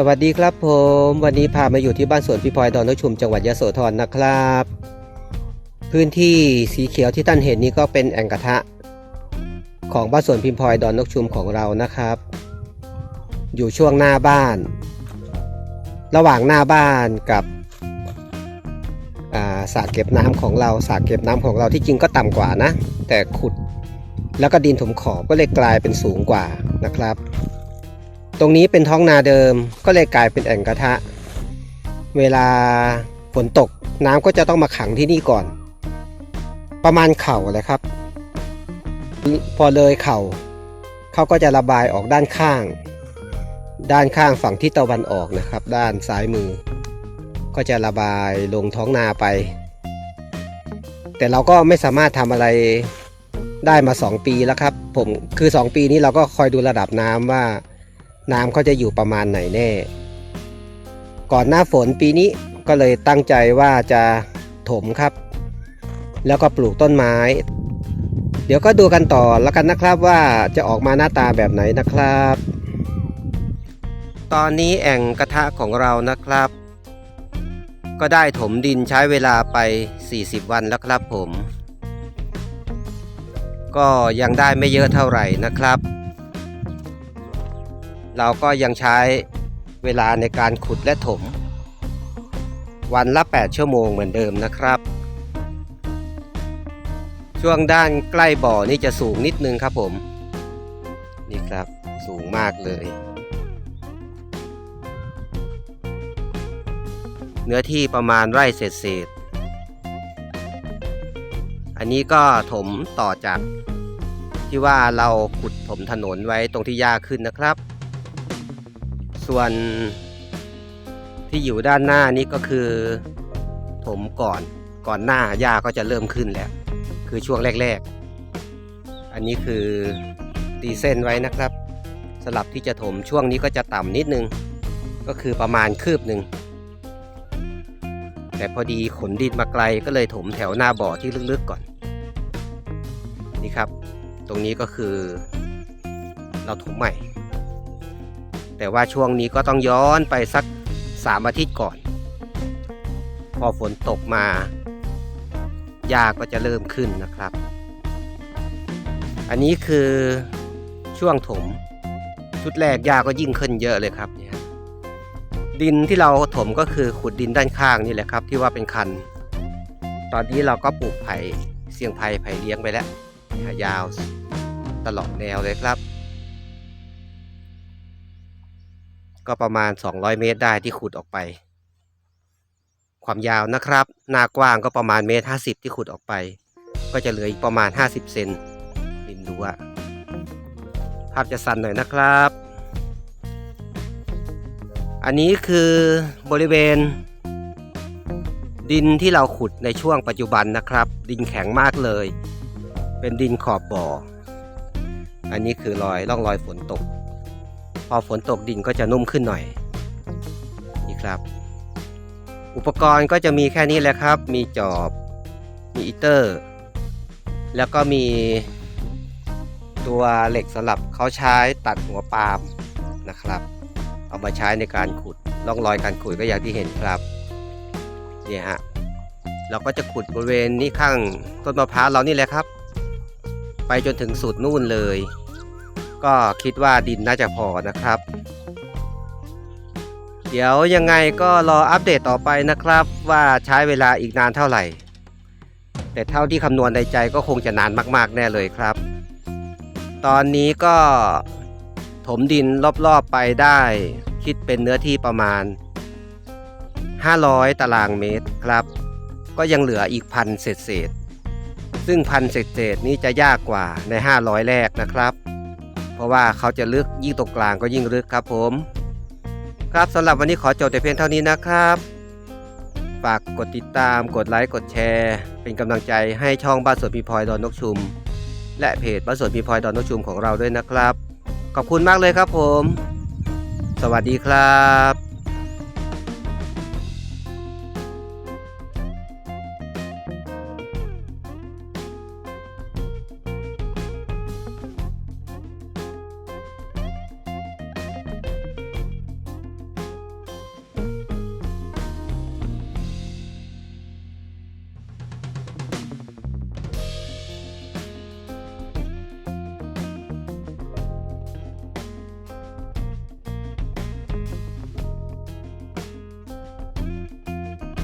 สวัสดีครับผม วันนี้พามาอยู่ที่บ้านสวนพี่พลอยดอนนกชุมจังหวัดยโสธรนะครับ พื้นที่สีเขียวที่ท่านเห็นนี้ก็เป็นแอ่งกระทะ ของบ้านสวนพิมพลอยดอนนกชุมของเรานะครับ อยู่ช่วงหน้าบ้าน ระหว่างหน้าบ้านกับอ่าสระเก็บน้ำของเราสระเก็บน้ำของเราที่จริงก็ต่ำกว่านะ แต่ขุดแล้วก็ดินถมขอบก็เลยกลายเป็นสูงกว่านะครับ ตรงนี้เป็นท้องนาเดิมก็เลยกลายเป็นแอ่งกระทะ เวลาฝนตกน้ำก็จะต้องมาขังที่นี่ก่อน ประมาณเข่าเลยครับ พอเลยเข่าเขาก็จะระบายออกด้านข้าง ด้านข้างฝั่งที่ตะวันออกนะครับ ด้านซ้ายมือ ก็จะระบายลงท้องนาไป แต่เราก็ไม่สามารถทำอะไรได้มา 2 ปีแล้วครับ ผมคือ 2 ปีนี้เราก็คอยดูระดับน้ำว่า น้ำเขาจะอยู่ประมาณไหนแน่ ก่อนหน้าฝนปีนี้ก็เลยตั้งใจว่าจะถมครับ แล้วก็ปลูกต้นไม้ เดี๋ยวก็ดูกันต่อแล้วกันนะครับว่าจะออกมาหน้าตาแบบไหนนะครับ ตอนนี้แอ่งกระทะของเรานะครับ ก็ได้ถมดินใช้เวลาไป 40 วันแล้วครับผม ก็ยังได้ไม่เยอะเท่าไหร่นะครับ เราก็ยังใช้เวลาในการขุดและถม วันละ 8 ชั่วโมงเหมือนเดิมนะครับ ช่วงด้านใกล้บ่อนี่จะสูงนิดนึงครับผม นี่ครับสูงมากเลย เนื้อที่ประมาณไร่เศษเศษๆอันนี้ก็ถมต่อจากที่ว่าเราขุดถมถนนไว้ตรงที่หญ้าขึ้นนะครับ ส่วนที่อยู่ด้านหน้านี้ก็คือถมก่อนก่อนหน้าหญ้าก็จะเริ่มขึ้นแล้ว คือช่วงแรก ๆ อันนี้คือตีเส้นไว้นะครับสลับที่จะถมช่วงนี้ก็จะต่ำนิดนึง ก็คือประมาณคืบหนึ่งแต่พอดีขนดินมาไกลก็เลยถมแถวหน้าบ่อที่ลึกๆก่อน นี่ครับ ตรงนี้ก็คือเราถมใหม่ แต่ว่าช่วงนี้ก็ต้องย้อนไปสักสามอาทิตย์ก่อน พอฝนตกมาหญ้าก็จะเริ่มขึ้นนะครับ อันนี้คือช่วงถม ชุดแรกหญ้าก็ยิ่งขึ้นเยอะเลยครับเนี่ยดินที่เราถมก็คือขุดดินด้านข้างนี่แหละครับ ที่ว่าเป็นคัน ตอนนี้เราก็ปลูกไผ่เสียงไผ่ไผ่เลี้ยงไปแล้วยาวตลอดแนวเลยครับ ก็ประมาณ 200 เมตรได้ที่ขุดออกไป ความยาวนะครับ หน้ากว้างก็ประมาณเมตร 50 ที่ขุดออกไป ก็จะเหลืออีกประมาณ 50 เซนริมรั้วภาพจะสั่นหน่อยนะครับ อันนี้คือบริเวณ ดินที่เราขุดในช่วงปัจจุบันนะครับ ดินแข็งมากเลย เป็นดินขอบบ่อ อันนี้คือรอยร่องรอยฝนตก พอฝนตกดินก็จะนุ่มขึ้นหน่อย นี่ครับ อุปกรณ์ก็จะมีแค่นี้แหละครับ มีจอบ มีอีเตอร์ แล้วก็มีตัวเหล็กสำหรับเขาใช้ตัดหัวปาล์มนะครับ เอามาใช้ในการขุดร่องรอยการขุดก็อย่างที่เห็นครับนี่ฮะเราก็จะขุดบริเวณนี้ข้างต้นมะพร้าวเรานี่แหละครับ ไปจนถึงสุดนู่นเลย ก็คิดว่าดินน่าจะพอนะครับ เดี๋ยวยังไงก็รออัปเดตต่อไปนะครับ ว่าใช้เวลาอีกนานเท่าไหร่ แต่เท่าที่คำนวณในใจก็คงจะนานมากๆแน่เลยครับ ตอนนี้ก็ถมดินรอบๆไปได้ คิดเป็นเนื้อที่ประมาณ 500 ตารางเมตรครับ ก็ยังเหลืออีกพันเศษเศษซึ่งพันเศษเศษนี้จะยากกว่าใน 500 แรกนะครับ เพราะว่าเขาจะลึกยิ่งตรงกลางก็ยิ่งลึกครับผม ครับสำหรับวันนี้ขอจบแต่เพียงเท่านี้นะครับ ฝากกดติดตามกดไลค์กดแชร์ เป็นกำลังใจให้ช่องบ้านสวนพีพลอยดอนนกชุม และเพจบ้านสวนพีพลอยดอนนกชุมของเราด้วยนะครับ ขอบคุณมากเลยครับผม สวัสดีครับ